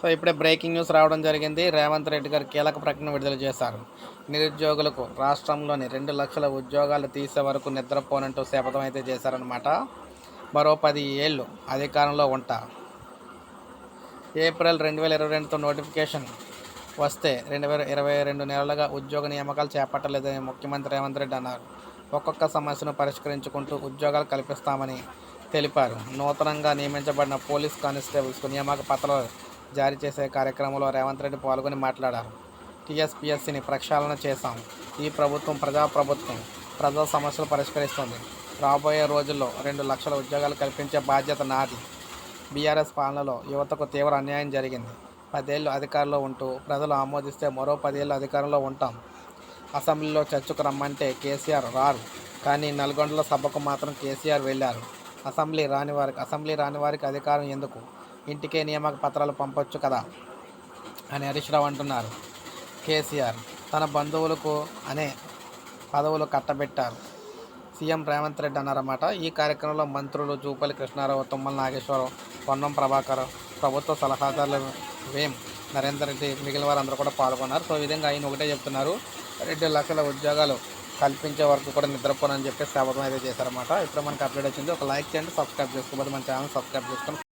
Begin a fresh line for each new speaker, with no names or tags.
So ఇప్పుడే breaking news రావడం జరిగింది. రేవంత్ రెడ్డి గారు కీలక ప్రకటన విడుదల చేశారు. నిరుద్యోగులకు రాష్ట్రంలోని రెండు లక్షల ఉద్యోగాలు తీసే వరకు నిద్రపోనంటూ శపథం అయితే చేశారనమాట మరో పది ఏళ్ళు అధికారంలో ఉంటా. ఏప్రిల్ రెండు వేల ఇరవై రెండుతో నోటిఫికేషన్ వస్తే రెండు వేల ఇరవై రెండు నెలలుగా ఉద్యోగ నియామకాలు చేపట్టలేదని ముఖ్యమంత్రి రేవంత్ రెడ్డి అన్నారు. ఒక్కొక్క సమస్యను పరిష్కరించుకుంటూ ఉద్యోగాలు కల్పిస్తామని తెలిపారు. నూతనంగా నియమించబడిన పోలీస్ కానిస్టేబుల్స్కు నియామక పత్రాలు జారీ చేసే కార్యక్రమంలో రేవంత్ రెడ్డి పాల్గొని మాట్లాడారు. టీఎస్పీఎస్సీని ప్రక్షాళన చేశాం. ఈ ప్రభుత్వం ప్రజాప్రభుత్వం ప్రజా సమస్యలు పరిష్కరిస్తుంది. రాబోయే రోజుల్లో రెండు లక్షల ఉద్యోగాలు కల్పించే బాధ్యత నాది. బీఆర్ఎస్ పాలనలో యువతకు తీవ్ర అన్యాయం జరిగింది. పదేళ్ళు అధికారంలో ఉంటూ ప్రజలు ఆమోదిస్తే మరో పదేళ్ళు అధికారంలో ఉంటాం. అసెంబ్లీలో చర్చకు రమ్మంటే కేసీఆర్ రారు. కానీ నల్గొండల సభకు మాత్రం కేసీఆర్ వెళ్ళారు. అసెంబ్లీ రాని వారికి అసెంబ్లీ రాని వారికి అధికారం ఎందుకు? ఇంటికే నియామక పత్రాలు పంపొచ్చు కదా? అని హరీష్ రావు అంటున్నారు. కేసీఆర్ తన బంధువులకు అనే పదవులు కట్టబెట్టారు. సీఎం రేవంత్ రెడ్డి అన్నారన్నమాట. ఈ కార్యక్రమంలో మంత్రులు జూపల్లి కృష్ణారావు తుమ్మల నాగేశ్వరరావు పొన్నం ప్రభాకర్ ప్రభుత్వ సలహాదారులు వేం నరేందర్ రెడ్డి మిగిలిన వారందరూ కూడా పాల్గొన్నారు. సో ఈ విధంగా ఆయన ఒకటే చెప్తున్నారు. రెండు లక్షల ఉద్యోగాలు కల్పించే వరకు కూడా నిద్రపోనని చెప్పి శపథం అయితే చేశారన్నమాట. ఇప్పుడు మనకు అప్డేట్ వచ్చింది. ఒక లైక్ చేయండి సబ్స్క్రైబ్ చేసుకోబోదు మన ఛానల్ సబ్స్క్రైబ్ చేసుకొని